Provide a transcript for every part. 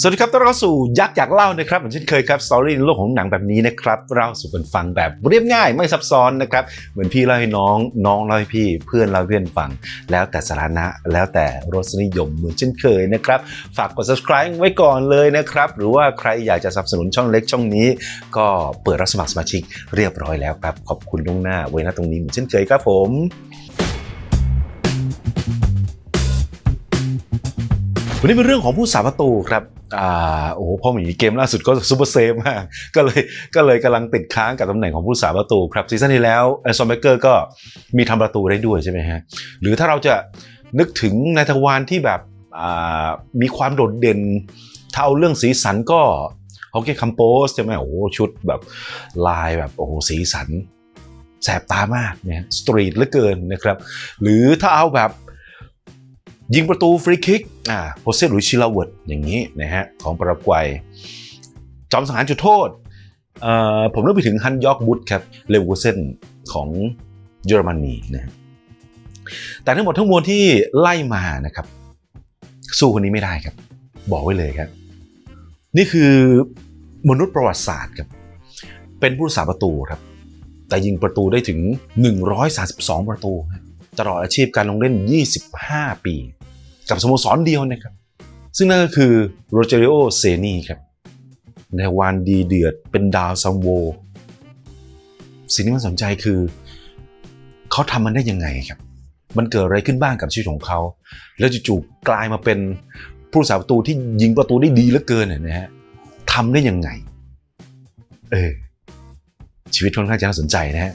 สวัสดีครับต้อนรับเข้าสู่ยักษ์อยากเล่านะครับเหมือนเช่นเคยครับสตอรี่ในโลกของหนังแบบนี้นะครับเล่าสู่กันฟังแบบเรียบง่ายไม่ซับซ้อนนะครับเหมือนพี่เล่าให้น้องน้องเล่าให้พี่เพื่อนเล่าเพื่อนฟัง แล้วแต่สถานะแล้วแต่รสนิยมเหมือนเช่นเคยนะครับฝากกด subscribe ไว้ก่อนเลยนะครับหรือว่าใครอยากจะสนับสนุนช่องเล็กช่องนี้ ก็เปิดรับสมัครสมาชิกเรียบร้อยแล้วครับขอบคุณล่วงหน้าไว้ณตรงนี้เหมือนเช่นเคยครับผม วันนี้เป็นเรื่องของผู้สาประตูครับอ่าโอ้โหพอหมีเกมล่าสุดก็ซูเปอร์เซฟมาก ก็เลยก็เลยกำลังติดค้างกับตำแหน่งของผู้สาประตูครับซีซั่นที่แล้วไอซอนเบเกอร์ก็มีทำประตูได้ด้วยใช่ไหมฮะ หรือถ้าเราจะนึกถึงนายทวารที่แบบอ่ามีความโดดเด่นถ้าเอาเรื่องสีสันก็ฮอกเก้คัมโปสใช่ไหมโอ้โหชุดแบบลายแบบโอ้โหสีสันแสบตามากเนี่ยสตรีทเหลือเกินนะครับ หรือถ้าเอาแบบ ยิงประตูฟรีคิกอ่าโฮเซลุยชิลาเวิร์ดอย่างนี้นะฮะของปารากวัย จอมสังหารจุดโทษเอ่อผมนึกไปถึงฮันยอกบุตครับเลวกูเซนของเยอรมนีนะฮะแต่ทั้งหมดทั้งมวลที่ไล่มานะครับ สู้คนนี้ไม่ได้ครับ บอกไว้เลยครับ นี่คือมนุษย์ประวัติศาสตร์ครับ เป็นผู้รักษาประตูครับ แต่ยิงประตูได้ถึง 132 ประตูครับตลอดอาชีพการลงเล่น 25 ปี กับสโมสรเดียวนะครับ ซึ่งนั่นก็คือโรเจริโอเซนีครับในวันดีเดือดเป็นดาวซัมโว สิ่งที่มันสนใจคือ เขาทำมันได้ยังไงครับ มันเกิดอะไรขึ้นบ้างกับชีวิตของเขา แล้วจู่ๆกลายมาเป็นผู้รักษาประตูที่ยิงประตูได้ดีเหลือเกินเนี่ยนะฮะทำได้ยังไง เออชีวิตค่อนข้างจะน่าสนใจนะฮะ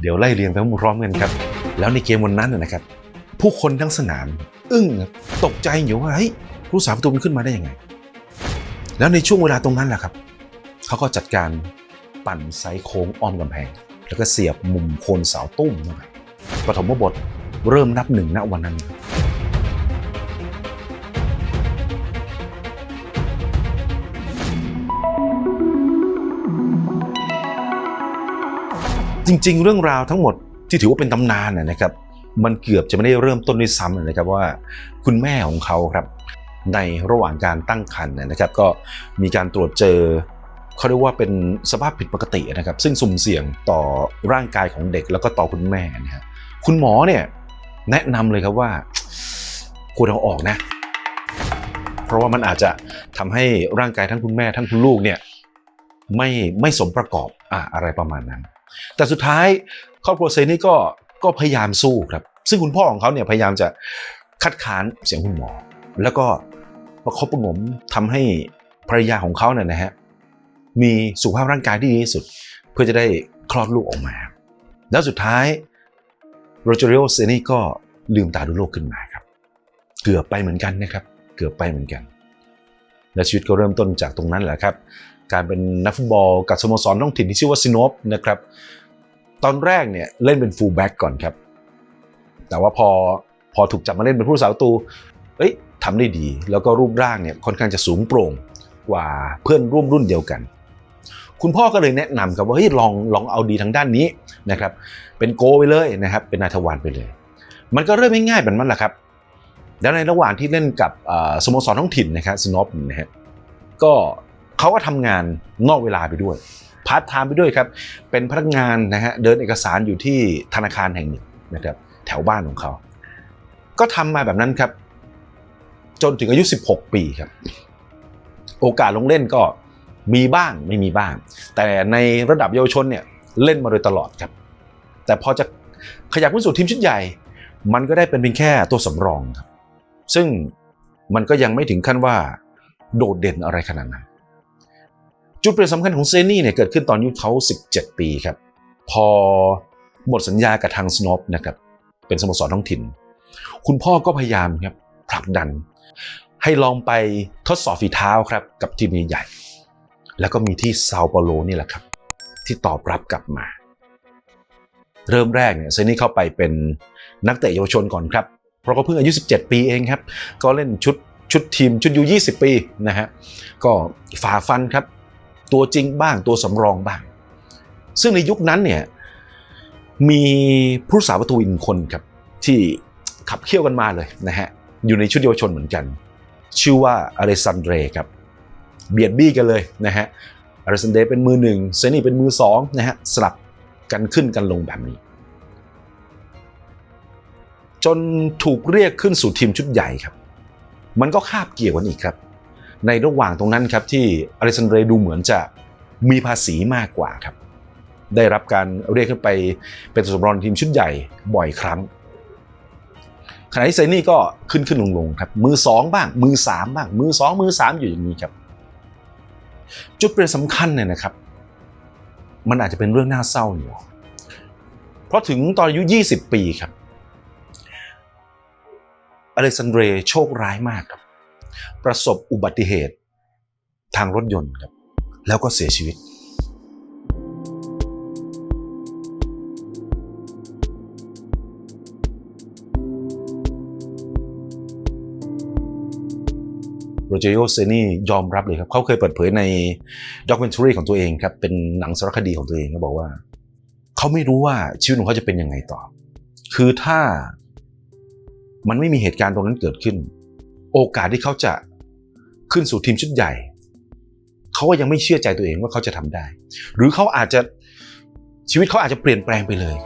เดี๋ยวไล่เรียงไปพร้อมๆกันครับ แล้วในเกมวันนั้นนะครับ ผู้คนทั้งสนาม อึ้งตกใจอยู่ว่าเฮ้ยผู้สาประตูมันขึ้นมาได้ยังไง แล้วในช่วงเวลาตรงนั้นแหละครับเขาก็จัดการปั่นไซโค้งอ้อมกำแพง แล้วก็เสียบมุมโคนเสาตุ้มเข้าไปปฐมบทเริ่มนับหนึ่งณวันนั้นจริง ๆ เรื่องราวทั้งหมดที่ถือว่าเป็นตำนานนะครับ มันเกือบจะไม่ได้เริ่มต้นด้วยซ้ำนะครับว่า คุณแม่ของเขาครับในระหว่างการตั้งครรภ์นะครับ ก็มีการตรวจเจอเขาเรียกว่าเป็นสภาพผิดปกตินะครับ ซึ่งสุ่มเสี่ยงต่อร่างกายของเด็กแล้วก็ต่อคุณแม่นะครคุณหมอเนี่ยแนะนำเลยครับว่าควรเอาออกนะ เพราะว่ามันอาจจะทำให้ร่างกายทั้งคุณแม่ทั้งคุณลูกเนี่ยไม่ไม่สมประกอบอะอะไรประมาณนั้น แต่สุดท้ายครอบครัวเซนี่ก็ ก็พยายามสู้ครับ ซึ่งคุณพ่อของเขาเนี่ยพยายามจะคัดค้านเสียงคุณหมอ แล้วก็ประคบประงมทำให้ภรรยาของเขาเนี่ยนะฮะมีสุขภาพร่างกายที่ดีที่สุด เพื่อจะได้คลอดลูกออกมา แล้วสุดท้ายโรเจอริโอเซนี่ก็ลืมตาดูโลกขึ้นมาครับ เกือบไปเหมือนกันนะครับ เกือบไปเหมือนกัน และชีวิตก็เริ่มต้นจากตรงนั้นแหละครับ การเป็นนักฟุตบอลกับสโมสรท้องถิ่นที่ชื่อว่าซิโนปนะครับ ตอนแรกเนี่ยเล่นเป็นฟูลแบ็กก่อนครับ แต่ว่าพอพอถูกจับมาเล่นเป็นผู้รักษาประตูเอ้ยทำได้ดี แล้วก็รูปร่างเนี่ยค่อนข้างจะสูงโปร่งกว่าเพื่อนร่วมรุ่นเดียวกัน คุณพ่อก็เลยแนะนำครับว่าเฮ้ยลองลองเอาดีทางด้านนี้นะครับ เป็นโกไปเลยนะครับ เป็นนายทวารไปเลย มันก็เริ่มง่ายๆแบบนั้นแหละครับ แล้วในระหว่างที่เล่นกับสโมสรท้องถิ่นนะครับสโนปนะฮะก็เขาก็ทำงานนอกเวลาไปด้วย พาร์ทไทม์ไปด้วยครับ เป็นพนักงานนะฮะเดินเอกสารอยู่ที่ธนาคารแห่งหนึ่งนะครับแถวบ้านของเขา ก็ทำมาแบบนั้นครับ จนถึงอายุ 16 ปีครับ โอกาสลงเล่นก็มีบ้างไม่มีบ้าง แต่ในระดับเยาวชนเนี่ยเล่นมาโดยตลอดครับ แต่พอจะขยับขึ้นสู่ทีมชุดใหญ่ มันก็ได้เป็นเพียงแค่ตัวสำรองครับ ซึ่งมันก็ยังไม่ถึงขั้นว่าโดดเด่นอะไรขนาดนั้น จุดเปลี่ยนสำคัญของเซนี่เนี่ยเกิดขึ้นตอนอายุเขา 17 ปีครับ พอหมดสัญญากับทางสโนปนะครับเป็นสโมสรท้องถิ่น คุณพ่อก็พยายามครับผลักดัน ให้ลองไปทดสอบฝีเท้าครับกับทีมใหญ่ๆแล้วก็มีที่เซาเปาโลนี่แหละครับ ที่ตอบรับกลับมา เริ่มแรกเนี่ยเซนี่เข้าไปเป็นนักเตะเยาวชนก่อนครับ เพราะเขาเพิ่งอายุ 17 ปีเองครับ ก็เล่นชุดชุดทีมชุดยู20 ปีนะฮะก็ฝ่าฟันครับ ตัวจริงบ้างตัวสำรองบ้าง ซึ่งในยุคนั้นเนี่ยมีผู้รักษาประตูอีกหนึ่งคนครับที่ขับเคี่ยวกันมาเลยนะฮะอยู่ในชุดเยาวชนเหมือนกัน ชื่อว่าอเลซันเดรครับเบียดบี้กันเลยนะฮะอเลซันเดรเป็นมือหนึ่งเซนี่เป็นมือสองนะฮะสลับกันขึ้นกันลงแบบนี้ จนถูกเรียกขึ้นสู่ทีมชุดใหญ่ครับ มันก็คาบเกี่ยวกันอีกครับ ในระหว่างตรงนั้นครับที่อเลซันเดรดูเหมือนจะมีภาษีมากกว่าครับ ได้รับการเรียกขึ้นไปเป็นตัวสำรองทีมชุดใหญ่บ่อยครั้งขณะที่เซนี่ก็ขึ้นขึ้นลงลงครับ มือสองบ้าง มือสามบ้าง มือสองมือสามอยู่อย่างนี้ครับ จุดเปลี่ยนสำคัญเนี่ยนะครับ มันอาจจะเป็นเรื่องน่าเศร้าอยู่เพราะถึงตอนอายุ 20 ปีครับ อเล็กซานเดรโชคร้ายมากครับ ประสบอุบัติเหตุทางรถยนต์ครับ แล้วก็เสียชีวิต โรเจโอเซนี่ยอมรับเลยครับ เขาเคยเปิดเผยในด็อก m e n t a r y ของตัวเองครับ เป็นหนังสารคดีของตัวเองเขาบอกว่า เขาไม่รู้ว่าชีวิตของเขาจะเป็นยังไงต่อ คือถ้ามันไม่มีเหตุการณ์ตรงนั้นเกิดขึ้น โอกาสที่เขาจะขึ้นสู่ทีมชุดใหญ่ เขาก็ยังไม่เชื่อใจตัวเองว่าเขาจะทำได้ หรือเขาอาจจะชีวิตเขาอาจจะเปลี่ยนแปลงไปเลย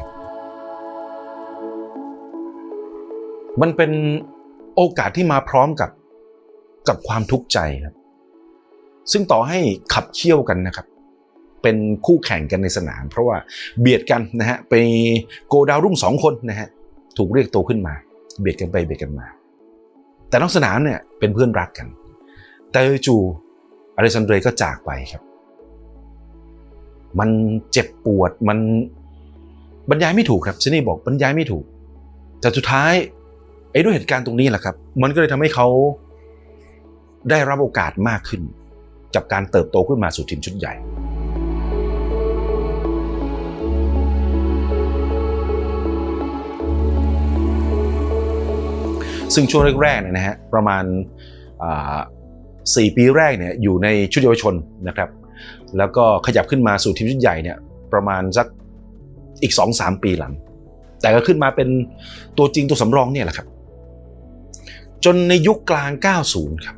มันเป็นโอกาสที่มาพร้อมกับกับความทุกข์ใจครับ ซึ่งต่อให้ขับเคี่ยวกันนะครับ เป็นคู่แข่งกันในสนาม เพราะว่าเบียดกันนะฮะไปโกดาวรุ่งสองคนนะฮะถูกเรียกตัวขึ้นมา เบียดกันไปเบียดกันมา แต่นอกสนามเนี่ยเป็นเพื่อนรักกัน แต่จู่อเลซันเดรก็จากไปครับ มันเจ็บปวดมันบรรยายไม่ถูกครับเชนี่บอกบรรยายไม่ถูก แต่สุดท้ายไอ้ด้วยเหตุการณ์ตรงนี้แหละครับ มันก็เลยทำให้เขาได้รับโอกาสมากขึ้น กับการเติบโตขึ้นมาสู่ทีมชุดใหญ่ ซึ่งช่วงแรกๆเนี่ยนะฮะประมาณสี่ปีแรกเนี่ยอยู่ในชุดเยาวชนนะครับแล้วก็ขยับขึ้นมาสู่ทีมชุดใหญ่เนี่ยประมาณสักอีก 2-3 ปีหลัง แต่ก็ขึ้นมาเป็นตัวจริงตัวสำรองเนี่ยแหละครับ จนในยุคกลาง 90 ครับ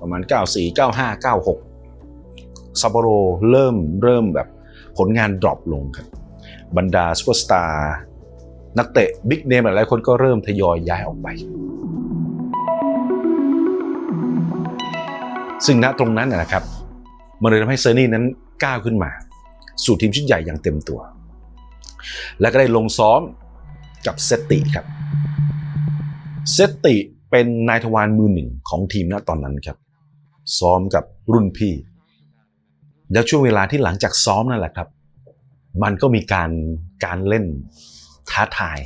ประมาณ 94 95 96ซัปโปโรเริ่มเริ่มแบบผลงานดรอปลงครับ บรรดาซูเปอร์สตาร์ นักเตะบิ๊กเนมหลายคนก็เริ่มทยอยย้ายออกไป ซึ่งณตรงนั้นนะครับมันเลยทำให้เซอร์นี่นั้นก้าวขึ้นมา สู่ทีมชุดใหญ่อย่างเต็มตัว และก็ได้ลงซ้อมกับเซตติครับ เซตติเป็นนายทวารมือหนึ่งของทีมณตอนนั้นครับ ซ้อมกับรุ่นพี่ แล้วช่วงเวลาที่หลังจากซ้อมนั่นแหละครับ มันก็มีการการเล่น ท้าทาย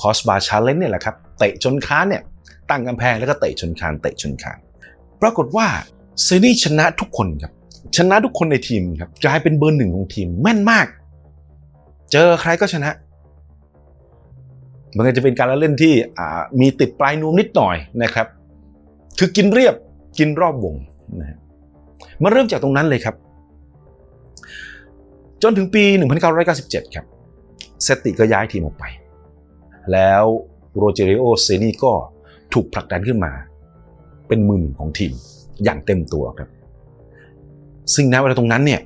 คอสบาร์ชาเลนเนี่ยแหละครับเตะชนคานเนี่ยตั้งกำแพงแล้วก็เตะชนคานเตะชนคานปรากฏว่าเซนี่ชนะทุกคนครับชนะทุกคนในทีมครับกลายเป็นเบอร์หนึ่งของทีมแม่นมาก เจอใครก็ชนะ มันก็จะเป็นการเล่นที่มีติดปลายนวมนิดหน่อยนะครับ คือกินเรียบกินรอบวงนะฮะมันเริ่มจากตรงนั้นเลยครับ จนถึงปี 1997 ครับ เซติก็ย้ายทีมออกไป แล้วโรเจริโอเซนีก็ถูกผลักดันขึ้นมา เป็นมือหนึ่งของทีมอย่างเต็มตัวครับ ซึ่งณเวลาตรงนั้นเนี่ย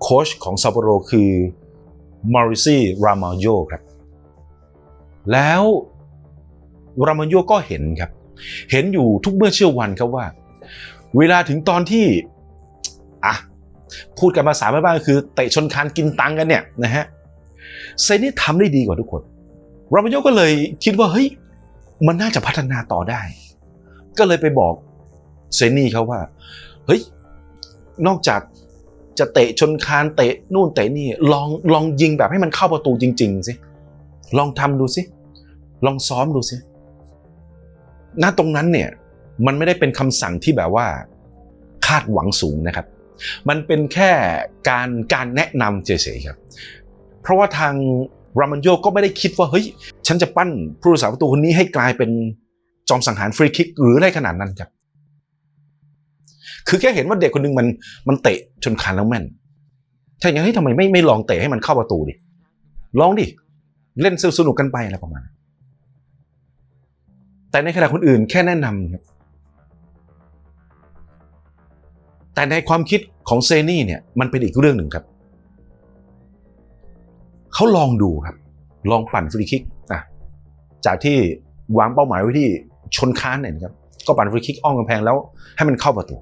โค้ชของซาโปโรคือมาริซีรามาโยครับ แล้วรามาโยก็เห็นครับ เห็นอยู่ทุกเมื่อเชื่อวันครับว่า เวลาถึงตอนที่อะพูดกันภาษาแม่บ้านก็คือเตะชนคานกินตังกันเนี่ยนะฮะ เซนี่ทำได้ดีกว่าทุกคนรามโยก็เลยคิดว่าเฮ้ยมันน่าจะพัฒนาต่อได้ ก็เลยไปบอกเซนี่เขาว่าเฮ้ยนอกจากจะเตะชนคานเตะนู่นเตะนี่ลองลองยิงแบบให้มันเข้าประตูจริง ๆสิลองทำดูสิลองซ้อมดูสิณตรงนั้นเนี่ยมันไม่ได้เป็นคำสั่งที่แบบว่าคาดหวังสูงนะครับ มันเป็นแค่การการแนะนำเฉยๆครับ เพราะว่าทางรามันโยก็ไม่ได้คิดว่าเฮ้ย ฉันจะปั้นผู้รักษาประตูคนนี้ให้กลายเป็นจอมสังหารฟรีคิกหรืออะไรขนาดนั้นครับ คือแค่เห็นว่าเด็กคนหนึงมันมันเตะชนคานแล้วแม่น ถ้าอย่างนี้ทำไมไม่ไม่ลองเตะให้มันเข้าประตูดิ ลองดิ เล่นสนุกกันไปอะไรประมาณ แต่ในขณะคนอื่นแค่แนะนำครับ แต่ในความคิดของเซนี่เนี่ยมันเป็นอีกเรื่องหนึ่งครับ เขาลองดูครับ ลองปั่นฟรีคิกอะจากที่วางเป้าหมายไว้ที่ชนค้านเนี่ยนะครับ ก็ปั่นฟรีคิกอ้อมกำแพงแล้วให้มันเข้าประตู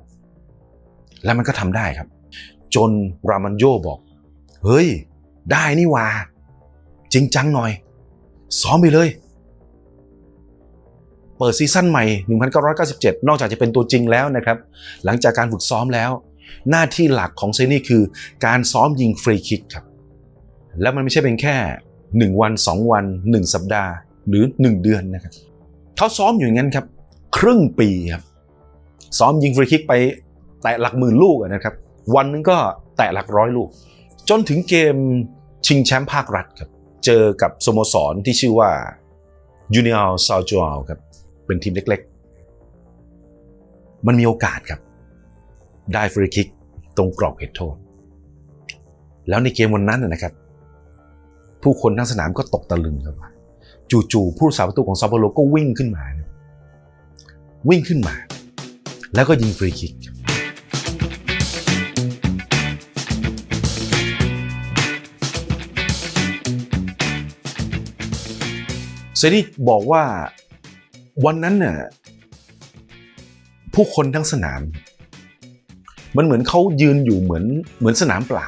แล้วมันก็ทำได้ครับ จนรามันโยบอก เฮ้ย ได้นี่ว่า จริงจังหน่อย ซ้อมไปเลย เปิดซีซั่นใหม่ 1997 นอกจากจะเป็นตัวจริงแล้วนะครับ หลังจากการฝึกซ้อมแล้ว หน้าที่หลักของเซนี่คือ การซ้อมยิงฟรีคิกครับ แล้วมันไม่ใช่เป็นแค่ 1 วัน 2 วัน 1 สัปดาห์ หรือ 1 เดือนนะครับเขาซ้อมอยู่อย่างนั้นครับ ครึ่งปีครับซ้อมยิงฟรีคิกไปแตะหลักหมื่นลูกนะครับ วันนึงก็แตะหลักร้อยลูก จนถึงเกมชิงแชมป์ภาครัฐครับ เจอกับสโมสรที่ชื่อว่ายูเนียลซาจ a ลครับ เป็นทีมเล็กๆ มันมีโอกาสครับ ได้ฟรีคิกตรงกรอบเขตโทษ แล้วในเกมวันนั้นนะครับ ผู้คนทั้งสนามก็ตกตะลึงครับว่าจู่ๆผู้รักษาประตูของซาโปโลก็วิ่งขึ้นมา วิ่งขึ้นมา แล้วก็ยิงฟรีคิกครับเซนี่บอกว่าวันนั้นเนี่ยผู้คนทั้งสนาม มันเหมือนเขายืนอยู่เหมือนเหมือนสนามเปล่า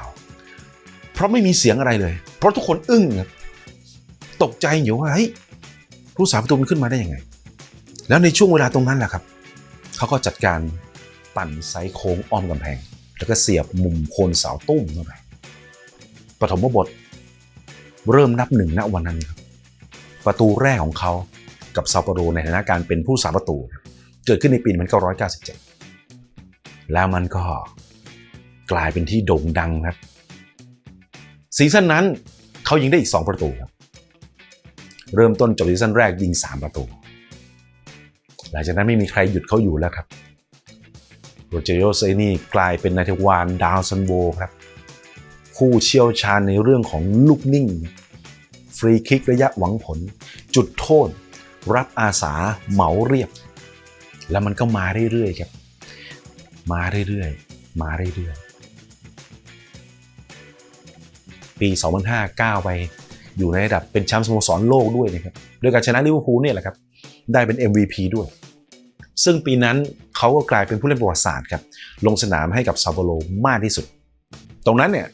ราะไม่มีเสียงอะไรเลย เพราะทุกคนอึ้งครับตกใจอยู่ว่าเฮ้ยผู้สาประตูมันขึ้นมาได้ยังไง แล้วในช่วงเวลาตรงนั้นแหละครับเขาก็จัดการปั่นไซโค้งอ้อมกำแพง แล้วก็เสียบมุมโคนเสาตุ้มเข้าไปปฐมบท เริ่มนับหนึ่งณวันนั้นครับ ประตูแรกของเขากับซาปโรในฐานะการเป็นผู้สาประตู เกิดขึ้นในปี1997 แล้วมันก็กลายเป็นที่โด่งดังครับ ซีซั่นนั้นเขายิงได้อีก 2 ประตูครับ เริ่มต้นจบซีซั่นแรกยิง 3 ประตู หลังจากนั้นไม่มีใครหยุดเขาอยู่แล้วครับโรเจโรเซนี่กลายเป็นนายทวารดาวซันโบครับ ผู้เชี่ยวชาญในเรื่องของลูกนิ่ง ฟรีคิกระยะหวังผล จุดโทษ รับอาสาเหมาเรียบ แล้วมันก็มาเรื่อยๆครับ มาเรื่อยๆ มาเรื่อย ปี 2005ก้าไป อยู่ในระดับเป็นแชมป์สโมสรโลกด้วยนะครับโดยการชนะลิเวอร์พูลเนี่ยแหละครับได้เป็น MVP ด้วย ซึ่งปีนั้นเขาก็กลายเป็นผู้เล่นประวัติศาสตร์ครับลงสนามให้กับซาโปโลมากที่สุด ตรงนั้นเนี่ย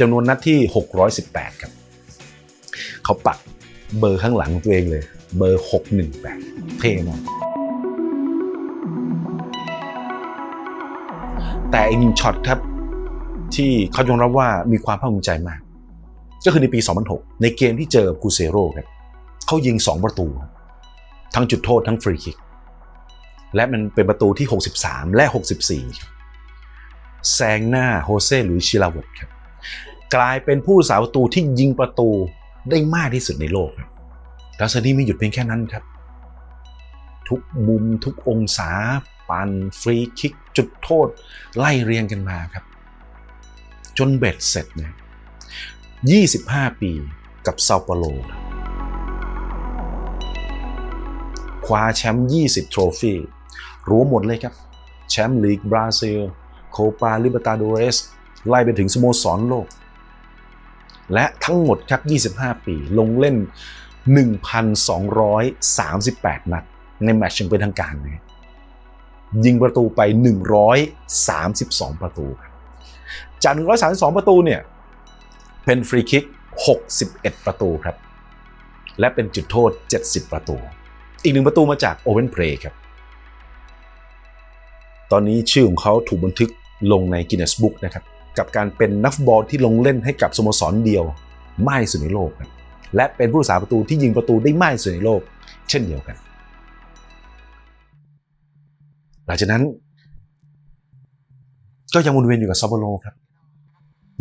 จำนวนนัดที่ 618 ครับ เขาปักเบอร์ข้างหลังตัวเองเลย เบอร์ 618 เท่มากแต่อีกหนึ่งช็อตครับ ที่เขายอมรับว่ามีความภาคภูมิใจมาก ก็คือในปี 2006 ในเกมที่เจอกูเซโร่ครับเขายิง 2 ประตู ทั้งจุดโทษทั้งฟรีคิก และมันเป็นประตูที่ 63 และ 64ครับแซงหน้าโฮเซ่หรือชิลาวดครับกลายเป็นผู้สาประตูที่ยิงประตูได้มากที่สุดในโลกครับแล้วซานี่ไม่หยุดเพียงแค่นั้นครับ ทุกมุมทุกองศาปันฟรีคิกจุดโทษ ไล่เรียงกันมาครับ จนเบ็ดเสร็จเนี่ย25 ปีกับเซาเปาโลคว้าแชมป์ 20 โทรฟีรวมหมดเลยครับ แชมป์ลีกบราซิล โคปาลิบตาโดเรส ไล่ไปถึงสโมสรโลก และทั้งหมดครับ 25 ปีลงเล่น 1,238 นัด ในแมตช์ยังเป็นทางการเลยยิงประตูไป 132 ประตูครับ จาก 132 ประตูเนี่ย เป็นฟรีคิก 61 ประตูครับ และเป็นจุดโทษ 70 ประตู อีกหนึ่งประตูมาจากโอเวนเพลย์ครับ ตอนนี้ชื่อของเขาถูกบันทึกลงในกินเนสบุ๊กนะครับ กับการเป็นนักฟุตบอลที่ลงเล่นให้กับสโมสรเดียวมากที่สุดในโลกครับและเป็นผู้รักษาประตูที่ยิงประตูได้มากที่สุดในโลก เช่นเดียวกัน หลังจากนั้น ก็ยังวนเวียนอยู่กับซาโบโลครับ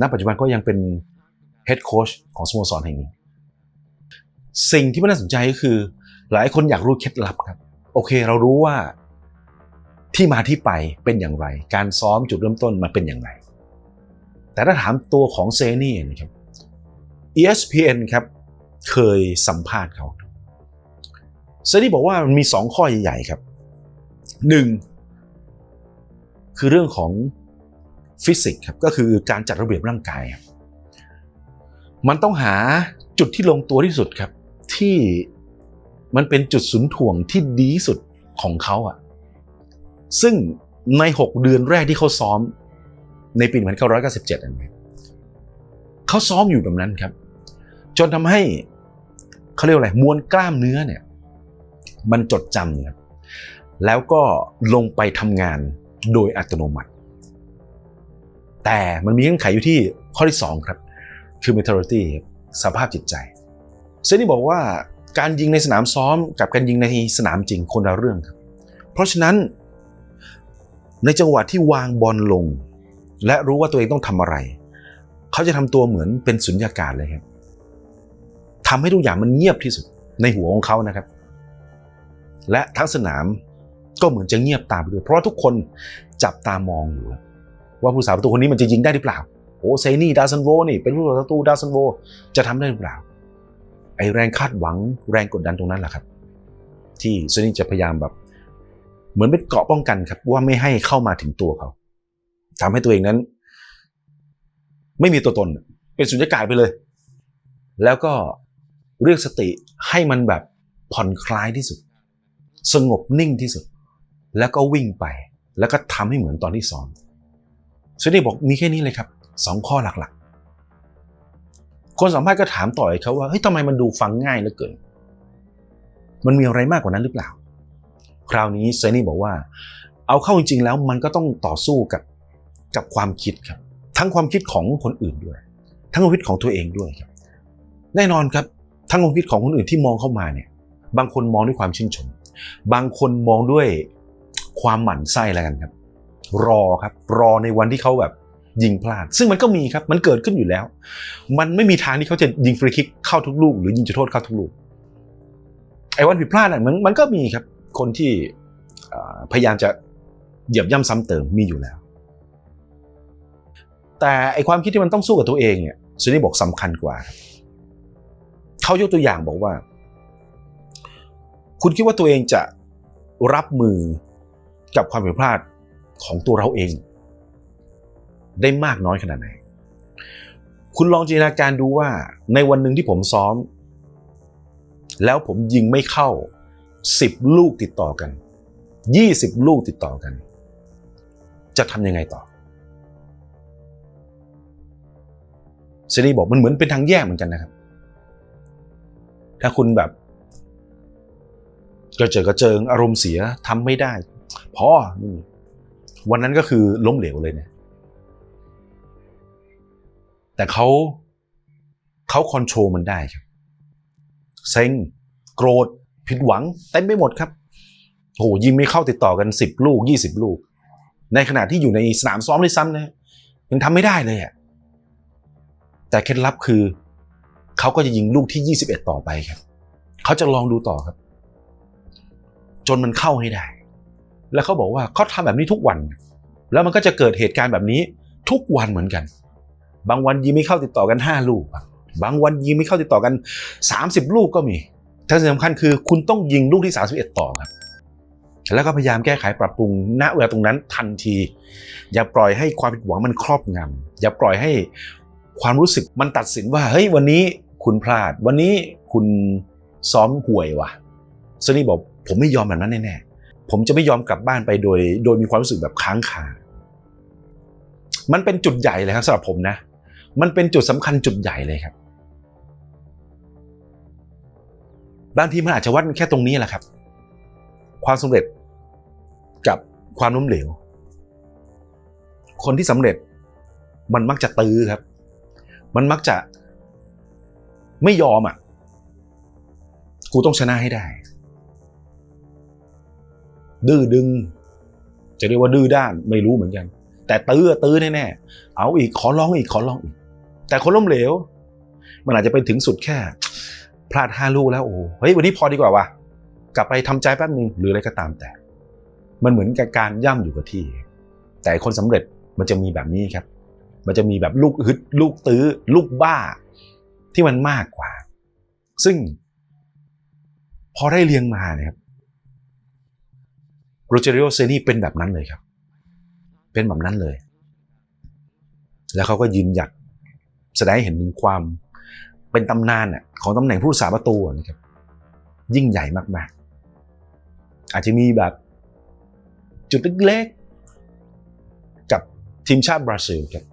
ณ ปัจจุบันก็ยังเป็นเฮดโค้ชของสโมสรแห่งนี้ สิ่งที่น่าสนใจก็คือ หลายคนอยากรู้เคล็ดลับครับ โอเค เรารู้ว่าที่มาที่ไปเป็นอย่างไร การซ้อมจุดเริ่มต้นมันเป็นอย่างไร แต่ถ้าถามตัวของเซนี่นะครับ ESPN ครับเคยสัมภาษณ์เขาเซนี่บอกว่ามันมี 2 ข้อใหญ่ๆครับ 1. คือเรื่องของ ฟิสิกส์ครับก็คือการจัดระเบียบร่างกายครับมันต้องหาจุดที่ลงตัวที่สุดครับ ที่มันเป็นจุดศูนย์ถ่วงที่ดีสุดของเขาอะซึ่งใน 6 เดือนแรกที่เขาซ้อมในปี 1997อันนี้เขาซ้อมอยู่แบบนั้นครับ จนทำให้เขาเรียกว่าอะไรมวลกล้ามเนื้อเนี่ย มันจดจำครับแล้วก็ลงไปทำงานโดยอัตโนมัติ แต่มันมีเงื่อนไขอยู่ที่ข้อที่ 2 ครับ คือ mentality สภาพจิตใจเซนนี่บอกว่าการยิงในสนามซ้อมกับการยิงในสนามจริงคนละเรื่องครับ เพราะฉะนั้น ในจังหวะที่วางบอลลง และรู้ว่าตัวเองต้องทำอะไร เขาจะทำตัวเหมือนเป็นสุญญากาศเลยครับทำให้ทุกอย่างมันเงียบที่สุดในหัวของเขานะครับ และทั้งสนามก็เหมือนจะเงียบตามไปด้วย เพราะทุกคนจับตามองอยู่ ว่าผู้สาประตูคนนี้มันจะยิงได้หรือเปล่าโอ้เซนี่ดาซันโวนี่เป็นผู้สาประตูดาซันโวจะทำได้หรือเปล่า ไอแรงคาดหวังแรงกดดันตรงนั้นแหละครับ ที่เซนี่จะพยายามแบบ เหมือนเป็นเกราะป้องกันครับ ว่าไม่ให้เข้ามาถึงตัวเขาทำให้ตัวเองนั้น ไม่มีตัวตน เป็นสุญญากาศไปเลย แล้วก็เรียกสติให้มันแบบผ่อนคลายที่สุด สงบนิ่งที่สุด แล้วก็วิ่งไป แล้วก็ทำให้เหมือนตอนที่ซ้อม เซนี่บอกมีแค่นี้เลยครับสองข้อหลักๆ คนสัมภาษณ์ก็ถามต่อเขาว่าเฮ้ยทำไมมันดูฟังง่ายเหลือเกิน มันมีอะไรมากกว่านั้นหรือเปล่า คราวนี้เซนี่บอกว่า เอาเข้าจริงๆแล้วมันก็ต้องต่อสู้กับกับความคิดครับ ทั้งความคิดของคนอื่นด้วย ทั้งความคิดของตัวเองด้วยครับ แน่นอนครับทั้งความคิดของคนอื่นที่มองเข้ามาเนี่ย บางคนมองด้วยความชื่นชม บางคนมองด้วยความหมั่นไส้อะไรกันครับ รอครับ รอในวันที่เขาแบบยิงพลาด ซึ่งมันก็มีครับ มันเกิดขึ้นอยู่แล้ว มันไม่มีทางที่เขาจะยิงฟรีคิกเข้าทุกลูก หรือยิงจุดโทษเข้าทุกลูก ไอ้วันผิดพลาดน่ะมันมันก็มีครับ คนที่พยายามจะเหยียบย่ำซ้ำเติมมีอยู่แล้ว แต่ไอความคิดที่มันต้องสู้กับตัวเองเนี่ยซูนี่บอกสำคัญกว่า เขายกตัวอย่างบอกว่า คุณคิดว่าตัวเองจะรับมือกับความผิดพลาด ของตัวเราเอง ได้มากน้อยขนาดไหน คุณลองจินตนาการดูว่า ในวันหนึ่งที่ผมซ้อม แล้วผมยิงไม่เข้า 10 ลูกติดต่อกัน 20 ลูกติดต่อกัน จะทำยังไงต่อเซนี่บอกมันเหมือนเป็นทางแยกเหมือนกันนะครับ ถ้าคุณแบบกระเจิดกระเจิงอารมณ์เสียทำไม่ได้พอ วันนั้นก็คือล้มเหลวเลยเนี่ยแต่เขาเขาคอนโทรลมันได้ครับเซ็งโกรธผิดหวังเต็มไปหมดครับโอ้ยิงไม่เข้าติดต่อกันสิบลูกยี่สิบลูก ในขณะที่อยู่ในสนามซ้อมด้วยซ้ำนะยังทำไม่ได้เลยอะแต่เคล็ดลับคือ เขาก็จะยิงลูกที่21ต่อไปครับ เขาจะลองดูต่อครับ จนมันเข้าให้ได้ แล้วเขาบอกว่าเขาทำแบบนี้ทุกวัน แล้วมันก็จะเกิดเหตุการณ์แบบนี้ทุกวันเหมือนกัน บางวันยิงไม่เข้าติดต่อกัน 5 ลูก บางวันยิงไม่เข้าติดต่อกัน 30 ลูกก็มีที่สำคัญคือคุณต้องยิงลูกที่ 31 ต่อครับแล้วก็พยายามแก้ไขปรับปรุงณเวลาตรงนั้นทันที อย่าปล่อยให้ความผิดหวังมันครอบงำอย่าปล่อยให้ความรู้สึกมันตัดสินว่าเฮ้ยวันนี้คุณพลาด วันนี้คุณซ้อมห่วยว่ะซนี่บอกผมไม่ยอมแบบนั้นแน่ ผมจะไม่ยอมกลับบ้านไปโดย โดยมีความรู้สึกแบบค้างคา มันเป็นจุดใหญ่เลยครับสำหรับผมนะ มันเป็นจุดสำคัญจุดใหญ่เลยครับ บางทีมันอาจจะวัดแค่ตรงนี้แหละครับ ความสำเร็จกับความล้มเหลว คนที่สำเร็จมันมักจะตื้อครับ มันมักจะไม่ยอมอะ กูต้องชนะให้ได้ ดื้อดึง จะเรียกว่าดื้อด้านไม่รู้เหมือนกัน แต่ตื้อตื้อแน่ๆเอาอีกขอร้องอีกขอร้องอีกแต่คนล้มเหลว มันอาจจะเป็นถึงสุดแค่ พลาดห้าลูกแล้วโอ้เฮ้ยวันนี้พอดีกว่าวะกลับไปทำใจแป๊บนึงหรืออะไรก็ตามแต่ มันเหมือนกับการย่ำอยู่กับที่ แต่คนสำเร็จมันจะมีแบบนี้ครับ มันจะมีแบบลูกฮึดลูกตื้อ ลูกบ้า ที่มันมากกว่า ซึ่ง พอได้เรียงมาเนี่ยครับ โรเจริโอเซนีเป็นแบบนั้นเลยครับ เป็นแบบนั้นเลย แล้วเขาก็ยืนหยัดแสดงให้เห็นถึงความเป็นตำนานของตำแหน่งผู้รักษาประตูนะครับ ยิ่งใหญ่มากๆ อาจจะมีแบบจุดเล็กๆ กับทีมชาติบราซิลครับ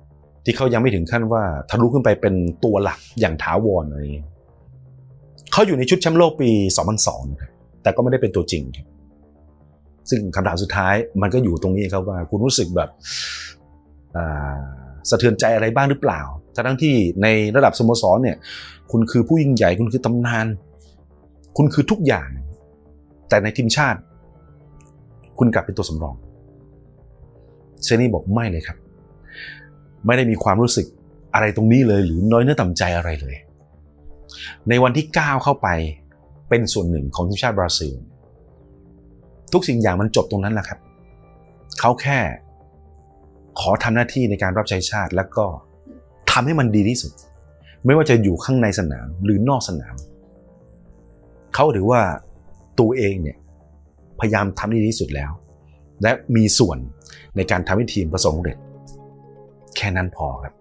ที่เขายังไม่ถึงขั้นว่าทะลุขึ้นไปเป็นตัวหลักอย่างถาวรอะไรอย่างเงี้ยเขาอยู่ในชุดแชมป์โลกปี 2002ครับแต่ก็ไม่ได้เป็นตัวจริงครับ ซึ่งคำถามสุดท้ายมันก็อยู่ตรงนี้ครับว่าคุณรู้สึกแบบสะเทือนใจอะไรบ้างหรือเปล่า ทั้งที่ในระดับสโมสรเนี่ย คุณคือผู้ยิ่งใหญ่ คุณคือตำนาน คุณคือทุกอย่าง แต่ในทีมชาติ คุณกลับเป็นตัวสำรองเซนี่บอกไม่เลยครับ ไม่ได้มีความรู้สึกอะไรตรงนี้เลย หรือน้อยเนื้อต่ำใจอะไรเลย ในวันที่ก้าวเข้าไปเป็นส่วนหนึ่งของทีมชาติบราซิล ทุกสิ่งอย่างมันจบตรงนั้นแหละครับ เขาแค่ขอทำหน้าที่ในการรับใช้ชาติ แล้วก็ทำให้มันดีที่สุด ไม่ว่าจะอยู่ข้างในสนามหรือนอกสนาม เขาถือว่าตัวเองเนี่ยพยายามทำให้ดีที่สุดแล้ว และมีส่วนในการทำให้ทีมประสบความสำเร็จ แค่นั้นพอครับ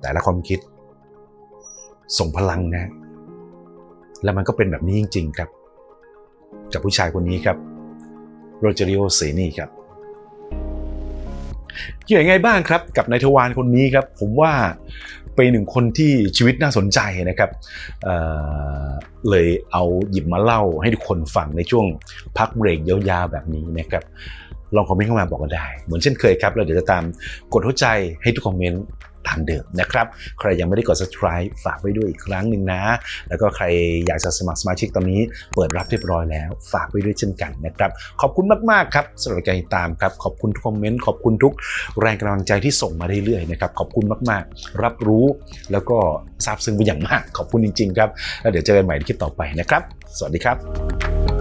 แต่ละความคิด ส่งพลังนะ แล้วมันก็เป็นแบบนี้จริง ๆ ครับ กับผู้ชายคนนี้ครับโรเจริโอเซนีครับคิดยังไงบ้างครับกับนายทวารคนนี้ครับ ผมว่าเป็นหนึ่งคนที่ชีวิตน่าสนใจนะครับเเลยเอาหยิบมาเล่าให้ทุกคนฟังในช่วงพักเบรกยาวๆแบบนี้นะครับลองคอมเมนต์เข้ามาบอกกันได้ เหมือนเช่นเคยครับเราเดี๋ยวจะตามกดหัวใจให้ทุกคอมเมนต์ามเดิมนะครับ ใครยังไม่ได้กด subscribe ฝากไว้ด้วยอีกครั้งหนึ่งนะ แล้วก็ใครอยากจะสมัครสมาชิกตอนนี้ เปิดรับเรียบร้อยแล้ว ฝากไว้ด้วยเช่นกันนะครับ ขอบคุณมาก ๆ ครับสำหรับการติดตามครับ ขอบคุณทุกคอมเมนต์ ขอบคุณทุกแรงกำลังใจที่ส่งมาเรื่อยๆนะครับ ขอบคุณมาก ๆ รับรู้แล้วก็ซาบซึ้งเป็นอย่างมาก ขอบคุณจริง ๆ ครับ แล้วเดี๋ยวเจอกันใหม่ในคลิปต่อไปนะครับ สวัสดีครับ